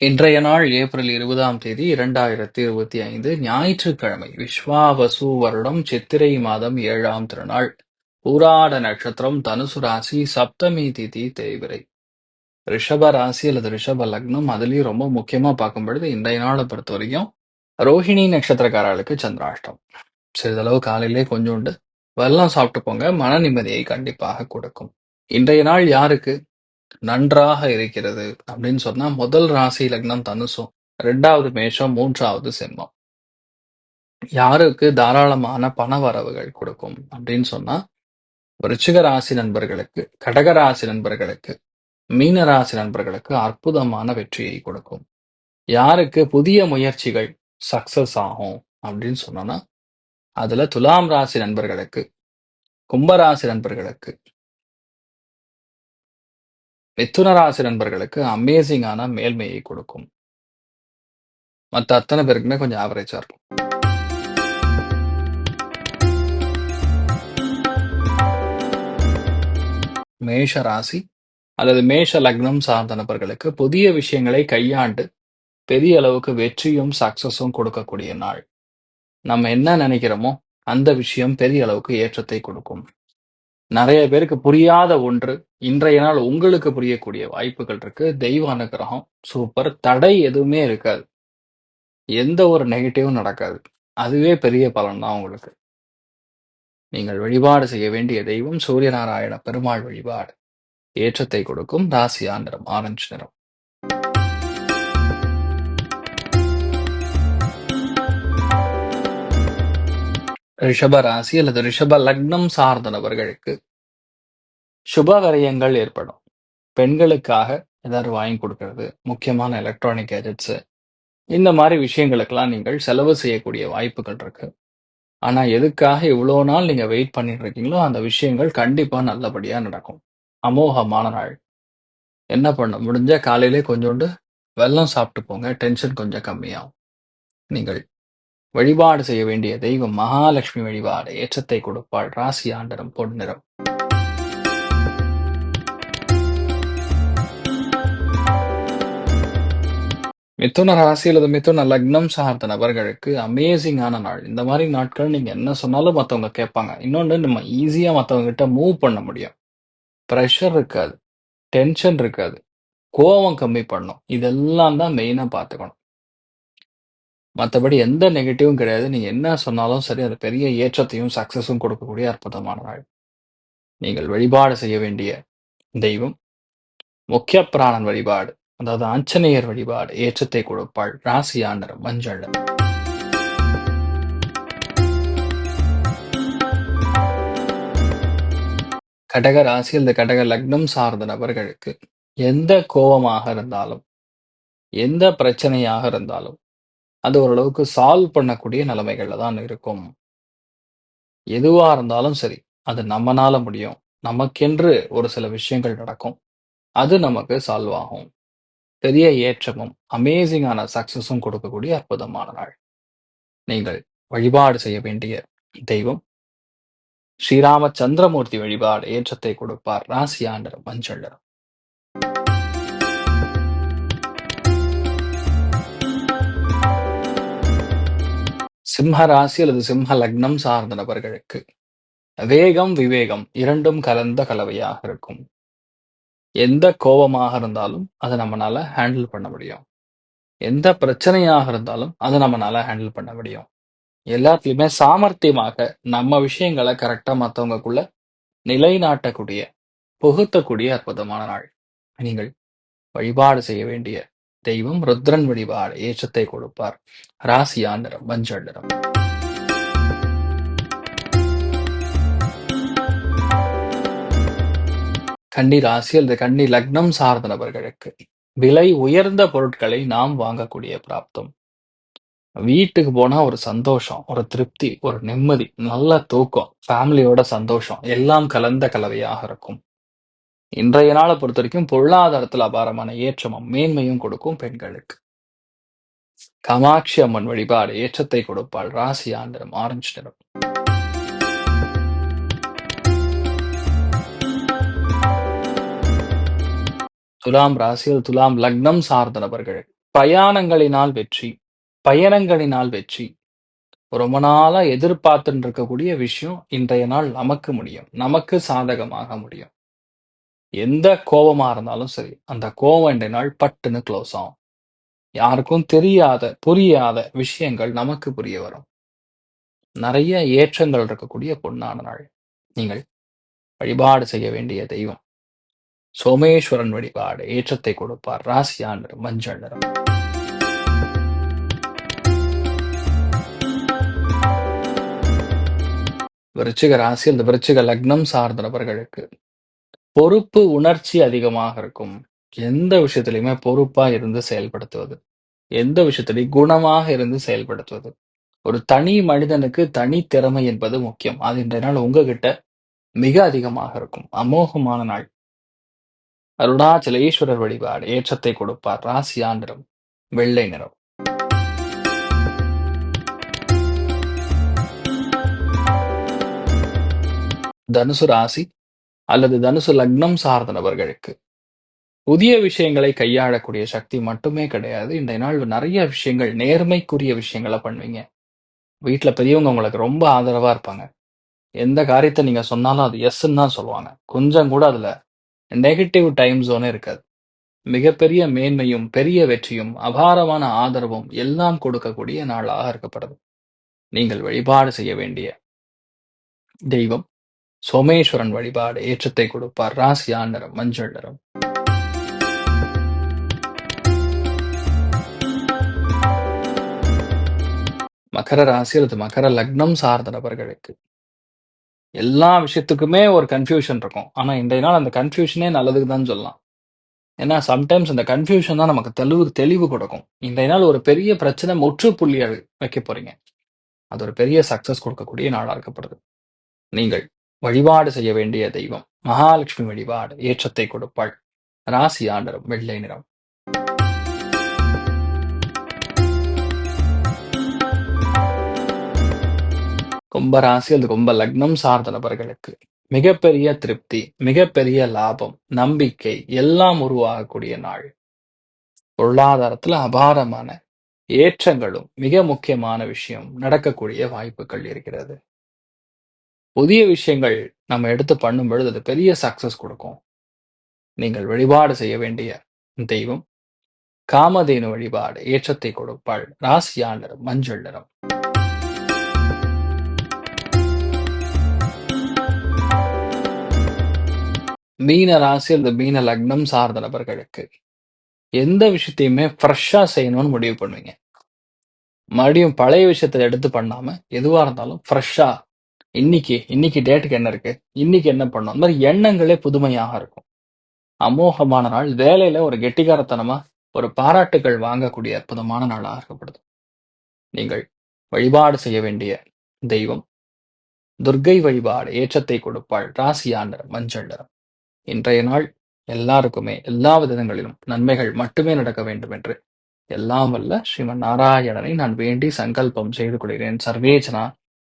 இன்றைய நாள் ஏப்ரல் இருபதாம் தேதி இரண்டாயிரத்தி இருபத்தி ஐந்து ஞாயிற்றுக்கிழமை. விஸ்வாவசு வருடம் சித்திரை மாதம் ஏழாம் திருநாள். பூராட நட்சத்திரம் தனுசு ராசி சப்தமி திதி தேய்விரை ரிஷப ராசி அல்லது ரிஷப லக்னம் அதுலயும் ரொம்ப முக்கியமா பார்க்கும் பொழுது இன்றைய நாளை பொறுத்த வரைக்கும் ரோஹிணி நட்சத்திரக்காரர்களுக்கு சந்திராஷ்டம். சிறிதளவு காலையிலே கொஞ்சோண்டு வெள்ளம் சாப்பிட்டு போங்க மன நிம்மதியை கண்டிப்பாக கொடுக்கும். இன்றைய நாள் யாருக்கு? நன்றாக இருக்கிறது அப்படின்னு சொன்னா முதல் ராசி லக்னம் தனுசும் ரெண்டாவது மேஷம் மூன்றாவது சிம்மம். யாருக்கு தாராளமான பண வரவுகள் கொடுக்கும் அப்படின்னு சொன்னா விருச்சிக ராசி நண்பர்களுக்கு கடக ராசி நண்பர்களுக்கு மீன ராசி நண்பர்களுக்கு அற்புதமான வெற்றியை கொடுக்கும். யாருக்கு புதிய முயற்சிகள் சக்சஸ் ஆகும் அப்படின்னு சொன்னோம்னா அதுல துலாம் ராசி நண்பர்களுக்கு கும்பராசி நண்பர்களுக்கு மிதுன ராசி நண்பர்களுக்கு அமேசிங்கான மேல்மையை கொடுக்கும். மற்ற அத்தனை பேருக்குமே கொஞ்சம் ஆவரேஜா இருக்கும். மேஷ ராசி அல்லது மேஷ லக்னம் சார்ந்த நபர்களுக்கு புதிய விஷயங்களை கையாண்டு பெரிய அளவுக்கு வெற்றியும் சக்சஸும் கொடுக்கக்கூடிய நாள். நம்ம என்ன நினைக்கிறோமோ அந்த விஷயம் பெரிய அளவுக்கு ஏற்றத்தை கொடுக்கும். நிறைய பேருக்கு புரியாத ஒன்று இன்றைய நாள் உங்களுக்கு புரியக்கூடிய வாய்ப்புகள் இருக்கு. தெய்வ அனுகிரகம் சூப்பர் தடை எதுவுமே இருக்காது. எந்த ஒரு நெகட்டிவும் நடக்காது. அதுவே பெரிய பலன் தான் உங்களுக்கு. நீங்கள் வழிபாடு செய்ய வேண்டிய தெய்வம் சூரியநாராயண பெருமாள் வழிபாடு. ஏற்றத்தை கொடுக்கும் ராசியா நிறம் ஆரஞ்சு நிறம். ரிஷப ராசி அல்லது ரிஷப லக்னம் சார்ந்த நபர்களுக்கு சுப ஏற்படும். பெண்களுக்காக ஏதாவது வாங்கி கொடுக்கறது முக்கியமான எலக்ட்ரானிக் கேஜெட்ஸு இந்த மாதிரி விஷயங்களுக்கெல்லாம் நீங்கள் செலவு செய்யக்கூடிய வாய்ப்புகள் இருக்கு. ஆனால் எதுக்காக இவ்வளோ நாள் நீங்கள் வெயிட் பண்ணிட்டு இருக்கீங்களோ அந்த விஷயங்கள் கண்டிப்பாக நல்லபடியாக நடக்கும். அமோகமான நாள். என்ன பண்ண முடிஞ்ச காலையிலே கொஞ்சோண்டு வெள்ளம் சாப்பிட்டு போங்க டென்ஷன் கொஞ்சம் கம்மியாகும். நீங்கள் வழிபாடு செய்ய வேண்டிய தெய்வம் மகாலட்சுமி வழிபாடு. ஏற்றத்தை கொடுப்பாள். ராசி ஆண்டரம் பொன்னிறம் மிதுன ராசி அல்லது மிதுன லக்னம் சார்ந்த நபர்களுக்கு அமேசிங்கான நாள். இந்த மாதிரி நாட்கள் நீங்க என்ன சொன்னாலும் மற்றவங்க கேட்பாங்க. இன்னொன்று நம்ம ஈஸியா மற்றவங்க கிட்ட மூவ் பண்ண முடியும். ப்ரெஷர் இருக்காது. டென்ஷன் இருக்காது. கோவம் கம்மி பண்ணும். இதெல்லாம் தான் மெயினா பார்த்துக்கணும். மற்றபடி எந்த நெகட்டிவும் கிடையாது. நீங்க என்ன சொன்னாலும் சரி அது பெரிய ஏற்றத்தையும் சக்சஸும் கொடுக்கக்கூடிய அற்புதமான நாள் நீங்கள் வழிபாடு செய்ய வேண்டிய தெய்வம் முக்கிய பிராணன் வழிபாடு அதாவது ஆஞ்சநேயர் வழிபாடு ஏற்றத்தை கொடுப்பாள். ராசி ஆண்டரம் மஞ்சள். கடக ராசி இந்த கடக லக்னம் சார்ந்த நபர்களுக்கு எந்த கோபமாக இருந்தாலும் எந்த பிரச்சனையாக இருந்தாலும் அது ஓரளவுக்கு சால்வ் பண்ணக்கூடிய நிலைமைகள்ல தான் இருக்கும். எதுவா இருந்தாலும் சரி அது நம்மனால முடியும். நமக்கென்று ஒரு சில விஷயங்கள் நடக்கும். அது நமக்கு சால்வ் ஆகும். பெரிய ஏற்றமும் அமேசிங்கான சக்சஸும் கொடுக்கக்கூடிய அற்புதமான நாள். நீங்கள் வழிபாடு செய்ய வேண்டிய தெய்வம். ஸ்ரீராமச்சந்திரமூர்த்தி வழிபாடு ஏற்றத்தை கொடுப்பார் ராசியாண்டர் மஞ்சள் சிம்ம ராசி அல்லது சிம்ம லக்னம் சார்ந்த நபர்களுக்கு வேகம், விவேகம் இரண்டும் கலந்த கலவையாக இருக்கும். எந்த கோபமாக இருந்தாலும் அத நம்மனால ஹேண்டில் பண்ண முடியும். எந்த பிரச்சனையாக இருந்தாலும் அதை நம்மனால ஹேண்டில் பண்ண முடியும். எல்லாத்துலயுமே சாமர்த்தியமாக நம்ம விஷயங்கள கரெக்ட்டா மத்தவங்கக்குள்ள நிலைநாட்டக்கூடிய, புகுத்தக்கூடிய அற்புதமான நாள். நீங்கள் வழிபாடு செய்ய வேண்டிய தெய்வம் ருத்ரன் வழிபாடு ஏற்றத்தை கொடுப்பார். ராசியா நிறம் மஞ்சள் நிறம். கன்னி ராசி அல்லது கன்னி லக்னம் சார்ந்த நபர்களுக்கு விலை உயர்ந்த பொருட்களை நாம் வாங்கக்கூடிய பிராப்தம். வீட்டுக்கு போனா ஒரு சந்தோஷம், ஒரு திருப்தி, ஒரு நிம்மதி, நல்ல தூக்கம், ஃபேமிலியோட சந்தோஷம் எல்லாம் கலந்த கலவையாக இருக்கும். இன்றைய நாளை பொறுத்த வரைக்கும் பொருளாதாரத்தில் அபாரமான ஏற்றமும் மேன்மையும் கொடுக்கும் பெண்களுக்கு. காமாட்சி அம்மன் வழிபாடு ஏற்றத்தை கொடுப்பாள். ராசி ஆந்திரம் ஆரஞ்சு நிறம். துலாம் ராசியில் துலாம் லக்னம் சார்ந்த நபர்கள் பிரயாணங்களினால் வெற்றி பயணங்களினால் வெற்றி ரொம்ப நாளா எதிர்பார்த்துட்டு இருக்கக்கூடிய விஷயம் இன்றைய நாள் நமக்கு முடியும் நமக்கு சாதகமாக முடியும் எந்த கோபமாக இருந்தாலும் சரி அந்த கோபம் இன்றைய நாள் பட்டுன்னு க்ளோஸ் ஆகும். யாருக்கும் தெரியாத புரியாத விஷயங்கள் நமக்கு புரிய வரும். நிறைய ஏற்றங்கள் இருக்கக்கூடிய பொன்னான நாள். நீங்கள் வழிபாடு செய்ய வேண்டிய தெய்வம். சோமேஸ்வரன் வழிபாடு ஏற்றத்தை கொடுப்பார். ராசியா நிறம் மஞ்சள் நிறம். விருச்சிக ராசி அந்த விருச்சிக லக்னம் சார்ந்த நபர்களுக்கு பொறுப்பு உணர்ச்சி அதிகமாக இருக்கும். எந்த விஷயத்திலையுமே பொறுப்பா இருந்து செயல்படுத்துவது. எந்த விஷயத்திலையும் குணமாக இருந்து செயல்படுத்துவது. ஒரு தனி மனிதனுக்கு தனி திறமை என்பது முக்கியம். அது இன்றைய நாள் உங்ககிட்ட மிக அதிகமாக இருக்கும். அமோகமான நாள். அருணாச்சல ஈஸ்வரர் வழிபாடு. ஏற்றத்தை கொடுப்பார். ராசியா நிறம் வெள்ளை நிறம். தனுசு ராசி. அல்லது தனுசு லக்னம் சார்ந்த நபர்களுக்கு. புதிய விஷயங்களை கையாளக்கூடிய சக்தி மட்டுமே கிடையாது. இன்றைய நாள் நிறைய விஷயங்கள் நேர்மைக்குரிய விஷயங்களை பண்ணுவீங்க. வீட்டில் பெரியவங்க உங்களுக்கு ரொம்ப ஆதரவா இருப்பாங்க. எந்த காரியத்தை நீங்க சொன்னாலும் அது எஸ்ன்னு தான் சொல்லுவாங்க. கொஞ்சம் கூட அதுல நெகட்டிவ் டைம் ஜோனே இருக்காது. மிகப்பெரிய மேன்மையும் பெரிய வெற்றியும் அபாரமான ஆதரவும் எல்லாம் கொடுக்கக்கூடிய நாளாக இருக்கப்படுது. நீங்கள் வழிபாடு செய்ய வேண்டிய தெய்வம். சோமேஸ்வரன் வழிபாடு ஏற்றத்தை கொடுப்பார். ராசியா நிறம் மஞ்சள் நிறம். மகர ராசி அல்லது மகர லக்னம் சார்ந்த நபர்களுக்கு எல்லா விஷயத்துக்குமே ஒரு கன்ஃபியூஷன் இருக்கும். ஆனா இன்றைய நாள் அந்த கன்ஃபியூஷனே நல்லதுக்கு தான் சொல்லலாம். ஏன்னா சம்டைம்ஸ் அந்த கன்ஃபியூஷன் தான் நமக்கு தெளிவு தெளிவு கொடுக்கும். இன்றைய நாள் ஒரு பெரிய பிரச்சனை முற்றுப்புள்ளி வைக்க போறீங்க. அது ஒரு பெரிய சக்சஸ் கொடுக்கக்கூடிய நாளா இருக்கப்படுது நீங்கள் வழிபாடு செய்ய வேண்டிய தெய்வம். மகாலட்சுமி வழிபாடு ஏற்றத்தை கொடுப்பாள். ராசி ஆண்டரும் வெள்ளை நிறம். கும்ப ராசி அல்லது கும்ப லக்னம் சார்ந்த நபர்களுக்கு மிகப்பெரிய திருப்தி மிகப்பெரிய லாபம் நம்பிக்கை எல்லாம் உருவாகக்கூடிய நாள். பொருளாதாரத்துல அபாரமான ஏற்றங்களும் மிக முக்கியமான விஷயம் நடக்கக்கூடிய வாய்ப்புகள் இருக்கிறது. புதிய விஷயங்கள் நம்ம எடுத்து பண்ணும் பொழுது அது பெரிய சக்சஸ் கொடுக்கும். நீங்கள் வழிபாடு செய்ய வேண்டிய தெய்வம் காமதேனு வழிபாடு ஏற்றத்தை கொடுப்பாள் ராசியா நிறம் மஞ்சள் நிறம் மீன ராசி அல்லது மீன லக்னம் சார்ந்த நபர்களுக்கு எந்த விஷயத்தையுமே ஃப்ரெஷ்ஷா செய்யணும்னு முடிவு பண்ணுவீங்க. மறுபடியும் பழைய விஷயத்தை எடுத்து பண்ணாம எதுவா இருந்தாலும் ஃப்ரெஷ்ஷா இன்னைக்கு இன்னைக்கு டேட்டுக்கு என்ன இருக்கு? இன்னைக்கு என்ன பண்ணும்? அந்த மாதிரி எண்ணங்களே புதுமையாக இருக்கும். அமோகமான நாள். வேலையில ஒரு கெட்டிக்காரத்தனமா ஒரு பாராட்டுகள் வாங்கக்கூடிய அற்புதமான நாளாக இருக்கப்படுது. நீங்கள் வழிபாடு செய்ய வேண்டிய தெய்வம். துர்கை வழிபாடு ஏற்றத்தை கொடுப்பாள். ராசியாண்டர் மஞ்சள் நிறம். இன்றைய நாள் எல்லாருக்குமே எல்லா விதங்களிலும் நன்மைகள் மட்டுமே நடக்க வேண்டும் என்று எல்லாம் வல்ல ஸ்ரீமன் நாராயணனை நான் வேண்டி சங்கல்பம் செய்து கொள்கிறேன். சர்வேஜனா